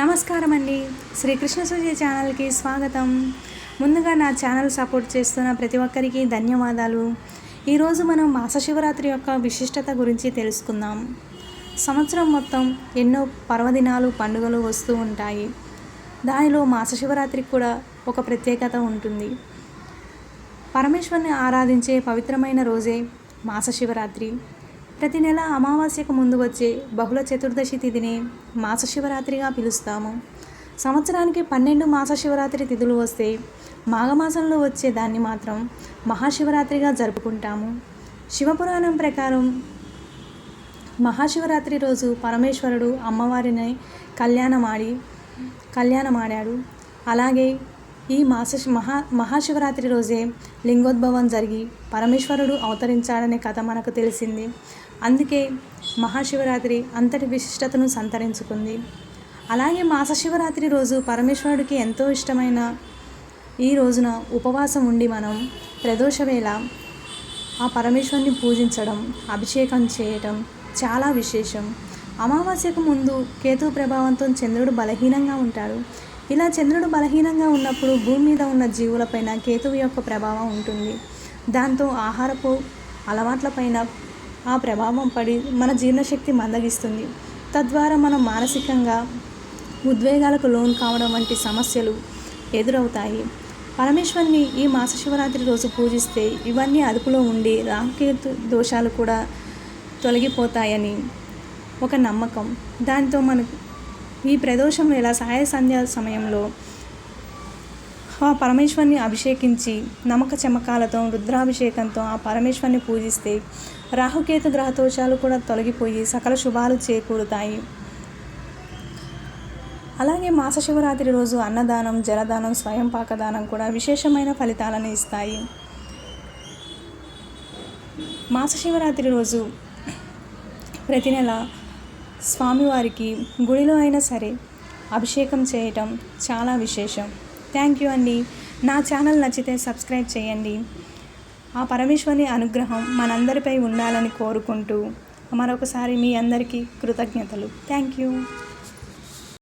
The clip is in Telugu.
నమస్కారం అండి శ్రీకృష్ణ సూర్య ఛానల్కి స్వాగతం. ముందుగా నా ఛానల్ సపోర్ట్ చేస్తున్న ప్రతి ఒక్కరికి ధన్యవాదాలు. ఈరోజు మనం మాస శివరాత్రి యొక్క విశిష్టత గురించి తెలుసుకుందాం. సంవత్సరం మొత్తం ఎన్నో పర్వదినాలు పండుగలు వస్తూ ఉంటాయి. దానిలో మాస శివరాత్రికి కూడా ఒక ప్రత్యేకత ఉంటుంది. పరమేశ్వరుని ఆరాధించే పవిత్రమైన రోజే మాస శివరాత్రి ప్రతి నెల అమావాస్యకు ముందు వచ్చే బహుళ చతుర్దశి తిథిని మాస శివరాత్రిగా పిలుస్తాము. సంవత్సరానికి పన్నెండు మాస శివరాత్రి తిథులు వస్తే మాఘమాసంలో వచ్చే దాన్ని మాత్రం మహాశివరాత్రిగా జరుపుకుంటాము. శివపురాణం ప్రకారం మహాశివరాత్రి రోజు పరమేశ్వరుడు అమ్మవారిని కళ్యాణమాడి కళ్యాణమాడాడు. అలాగే ఈ మాస మహా మహాశివరాత్రి రోజే లింగోద్భవం జరిగి పరమేశ్వరుడు అవతరించాడనే కథ మనకు తెలిసింది. అందుకే మహాశివరాత్రి అంతటి విశిష్టతను సంతరించుకుంది. అలాగే మాస శివరాత్రి రోజు పరమేశ్వరుడికి ఎంతో ఇష్టమైన ఈ రోజున ఉపవాసం ఉండి మనం ప్రదోష వేళ ఆ పరమేశ్వరుని పూజించడం అభిషేకం చేయటం చాలా విశేషం. అమావాస్యకు ముందు కేతు ప్రభావంతో చంద్రుడు బలహీనంగా ఉంటాడు. ఇలా చంద్రుడు బలహీనంగా ఉన్నప్పుడు భూమి మీద ఉన్న జీవులపైన కేతువు యొక్క ప్రభావం ఉంటుంది. దాంతో ఆహారపు అలవాట్లపైన ఆ ప్రభావం పడి మన జీర్ణశక్తి మందగిస్తుంది. తద్వారా మనం మానసికంగా ఉద్వేగాలకు లోన్ కావడం వంటి సమస్యలు ఎదురవుతాయి. పరమేశ్వరిని ఈ మాస శివరాత్రి రోజు పూజిస్తే ఇవన్నీ అదుపులో ఉండి రాహుకేతు దోషాలు కూడా తొలగిపోతాయని ఒక నమ్మకం. దాంతో మనకు ఈ ప్రదోషం ఎలా సాయ సంధ్యా సమయంలో ఆ పరమేశ్వరిని అభిషేకించి నమ్మక చమకాలతో రుద్రాభిషేకంతో ఆ పరమేశ్వరిని పూజిస్తే రాహుకేతు గ్రహదోషాలు కూడా తొలగిపోయి సకల శుభాలు చేకూరుతాయి. అలాగే మాస శివరాత్రి రోజు అన్నదానం జలదానం స్వయం పాకదానం కూడా విశేషమైన ఫలితాలను ఇస్తాయి. మాస శివరాత్రి రోజు ప్రతి నెల స్వామివారికి గుడిలో అయినా సరే అభిషేకం చేయటం చాలా విశేషం. థ్యాంక్ యూ అండి నా ఛానల్ నచ్చితే సబ్స్క్రైబ్ చేయండి. ఆ పరమేశ్వరుని అనుగ్రహం మనందరిపై ఉండాలని కోరుకుంటూ మరొకసారి మీ అందరికీ కృతజ్ఞతలు. Thank you